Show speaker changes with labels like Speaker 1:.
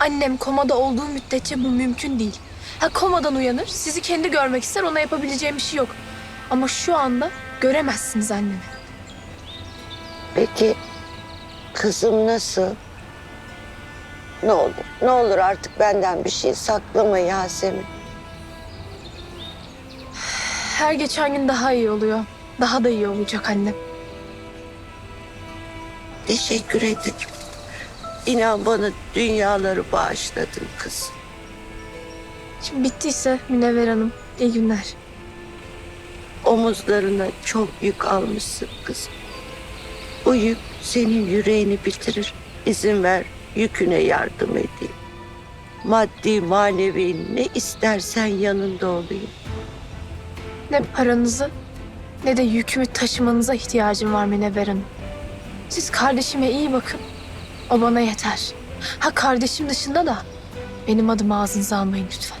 Speaker 1: Annem komada olduğu müddetçe bu mümkün değil. Ha komadan uyanır, sizi kendi görmek ister, ona yapabileceğim bir şey yok. Ama şu anda göremezsiniz annemi.
Speaker 2: Peki kızım nasıl? Ne olur, ne olur artık benden bir şey saklama Yasemin.
Speaker 1: Her geçen gün daha iyi oluyor. Daha da iyi olacak annem.
Speaker 2: Teşekkür ederim. İnan bana dünyaları bağışladın kız.
Speaker 1: Şimdi bittiyse Münevver Hanım, iyi günler.
Speaker 2: Omuzlarına çok yük almışsın kızım. Bu yük senin yüreğini bitirir. İzin ver yüküne yardım edeyim. Maddi, manevi ne istersen yanında olayım.
Speaker 1: Ne paranızı ne de yükümü taşımanıza ihtiyacım var Münevver Hanım. Siz kardeşime iyi bakın. O bana yeter. Ha kardeşim dışında da benim adımı ağzınıza almayın lütfen.